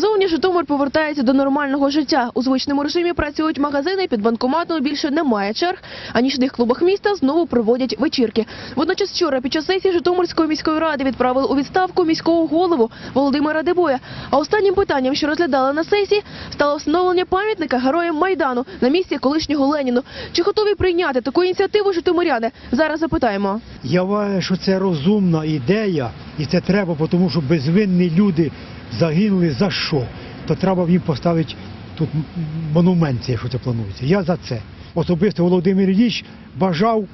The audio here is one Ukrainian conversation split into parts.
Зовні Житомир повертається до нормального життя. У звичному режимі працюють магазини, під банкоматом більше немає черг, а нічних клубах міста знову проводять вечірки. Водночас вчора під час сесії Житомирської міської ради відправили у відставку міського голову Володимира Дебоя. А останнім питанням, що розглядали на сесії, стало встановлення пам'ятника героям Майдану на місці колишнього Леніну. Чи готові прийняти таку ініціативу житомиряни? Зараз запитаємо. Я вважаю, що це розумна ідея, і це треба, тому що безвинні люди загинули за що? То треба їм поставити тут монумент, якщо це планується. Я за це. Особисто Володимир Ілліч бажав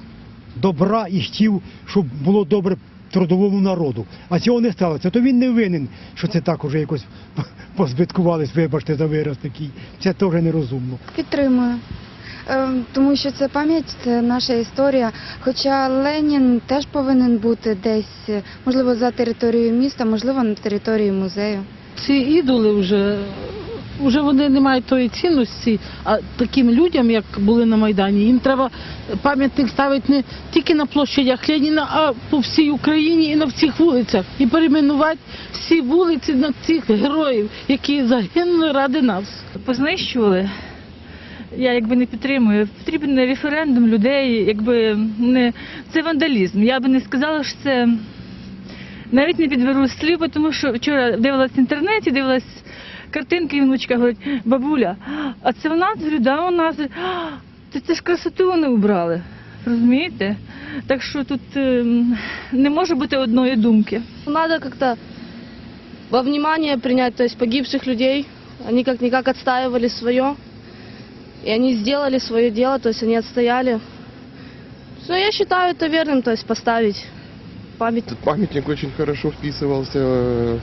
добра і хотів, щоб було добре трудовому народу. А цього не сталося. То він не винен, що це так уже якось позбиткувались, вибачте за вираз такий. Це теж нерозумно. Підтримую. Ем, Тому що це пам'ять, це наша історія. Хоча Ленін теж повинен бути десь, е, можливо, за територією міста, можливо, на території музею. ці ідоли вже, вже вони не мають тої цінності, а таким людям, як були на Майдані, їм треба пам'ятник ставити не тільки на площадях Леніна, а по всій Україні і на всіх вулицях. І перейменувати всі вулиці на цих героїв, які загинули ради нас. познищували. Я якби не підтримую. Потрібен референдум людей, якби не це вандалізм. Я би не сказала, що це навіть не підберу слів, тому що вчора дивилась в інтернеті, дивилась картинки, і внучка говорить, бабуля, а це в нас говорю, да, у нас. «А, Це, ж красоту вони убрали. Розумієте? Так що тут ем, не може бути одної думки. Надо как-то во внимание принять, то погибших людей. Они как-никак отстаивали свое. И они сделали свое дело, то есть они отстояли. Но я считаю это верным, то есть поставить память. Этот памятник очень хорошо вписывался э,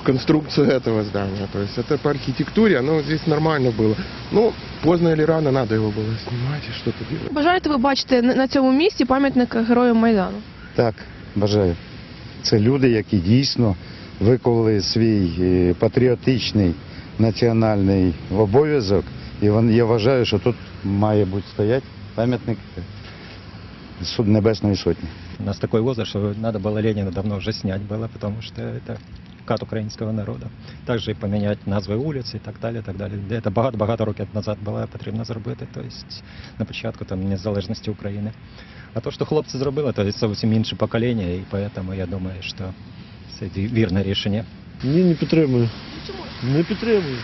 в конструкцию этого здания. То есть это по архитектуре, оно здесь нормально было. Ну, поздно или рано надо его было снимать и что-то делать. Бажаєте ви бачити на на цьому місці пам'ятник героям Майдану? Так, бажаю. Це люди, які дійсно виконали свій е, патріотичний національний обов'язок. І вон- я вважаю, що тут має бути стоять пам'ятник Суд Небесної Сотні. У нас такой возраст, что надо было Ленина давно уже снять было, потому что это вкат українського народу. Також і поміняти назви вулиць і так далі. так далі. Це багато-багато років назад було потрібно зробити, тобто на початку там, незалежності України. А то, що хлопці зробили, то це зовсім інше покоління, і тому я думаю, що це вірне рішення. Ні, не підтримую. Не підтримую.